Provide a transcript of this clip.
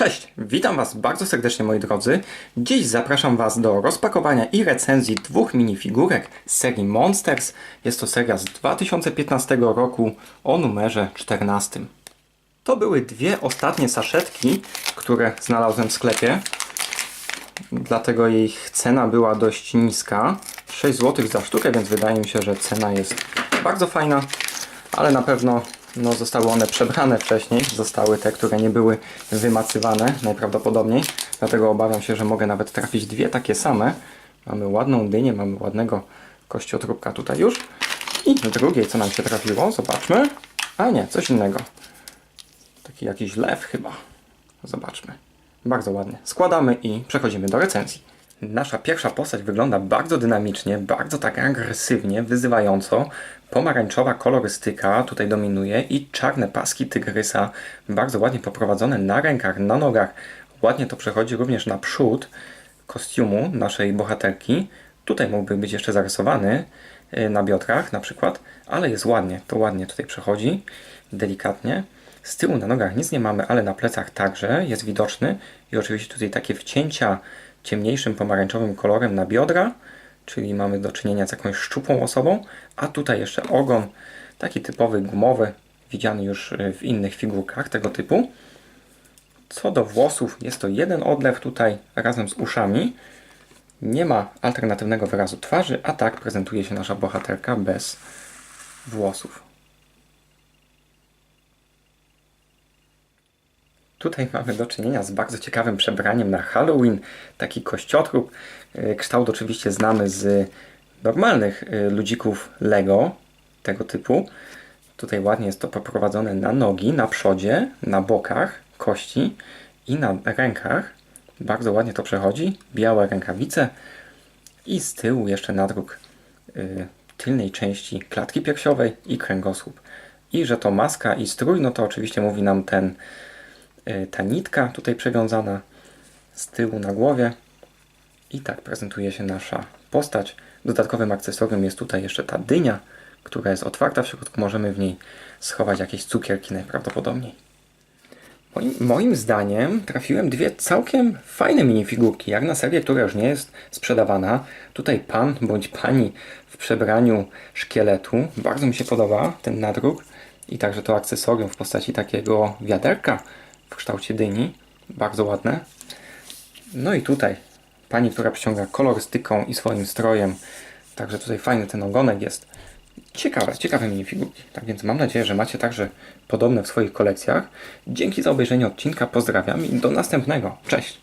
Cześć, witam Was bardzo serdecznie moi drodzy. Dziś zapraszam Was do rozpakowania i recenzji dwóch minifigurek z serii Monsters. Jest to seria z 2015 roku o numerze 14. To były dwie ostatnie saszetki, które znalazłem w sklepie. Dlatego ich cena była dość niska. 6 zł za sztukę, więc wydaje mi się, że cena jest bardzo fajna, ale na pewno no, zostały one przebrane wcześniej. Zostały te, które nie były wymacywane najprawdopodobniej. Dlatego obawiam się, że mogę nawet trafić dwie takie same. Mamy ładną dynię, mamy ładnego kościotrupka tutaj już. I drugiej, co nam się trafiło, zobaczmy. A nie, coś innego. Taki jakiś lew chyba. Zobaczmy. Bardzo ładnie. Składamy i przechodzimy do recenzji. Nasza pierwsza postać wygląda bardzo dynamicznie, bardzo tak agresywnie, wyzywająco. Pomarańczowa kolorystyka tutaj dominuje i czarne paski tygrysa, bardzo ładnie poprowadzone na rękach, na nogach. Ładnie to przechodzi również na przód kostiumu naszej bohaterki. Tutaj mógłby być jeszcze zarysowany y, na biodrach na przykład, ale jest ładnie, to ładnie tutaj przechodzi, delikatnie. Z tyłu na nogach nic nie mamy, ale na plecach także jest widoczny i oczywiście tutaj takie wcięcia ciemniejszym pomarańczowym kolorem na biodra, czyli mamy do czynienia z jakąś szczupłą osobą, a tutaj jeszcze ogon taki typowy gumowy, widziany już y, w innych figurkach tego typu. Co do włosów, jest to jeden odlew tutaj razem z uszami. Nie ma alternatywnego wyrazu twarzy, a tak prezentuje się nasza bohaterka bez włosów. Tutaj mamy do czynienia z bardzo ciekawym przebraniem na Halloween. Taki kościotrup. Y, Kształt oczywiście znamy z normalnych y, ludzików Lego tego typu. Tutaj ładnie jest to poprowadzone na nogi, na przodzie, na bokach kości i na rękach. Bardzo ładnie to przechodzi. Białe rękawice i z tyłu jeszcze nadruk y, tylnej części klatki piersiowej i kręgosłup. I że to maska i strój, no to oczywiście mówi nam ten ta nitka tutaj przewiązana z tyłu na głowie. I tak prezentuje się nasza postać. Dodatkowym akcesorium jest tutaj jeszcze ta dynia, która jest otwarta w środku. Możemy w niej schować jakieś cukierki najprawdopodobniej. Moim, moim zdaniem trafiłem dwie całkiem fajne minifigurki, jak na serię, która już nie jest sprzedawana. Tutaj pan bądź pani w przebraniu szkieletu. Bardzo mi się podoba ten nadruk i także to akcesorium w postaci takiego wiaderka w kształcie dyni. Bardzo ładne. No i tutaj pani, która przyciąga kolorystyką i swoim strojem. Także tutaj fajny ten ogonek jest. Ciekawe, ciekawe minifigurki. Tak więc mam nadzieję, że macie także podobne w swoich kolekcjach. Dzięki za obejrzenie odcinka, pozdrawiam i do następnego. Cześć!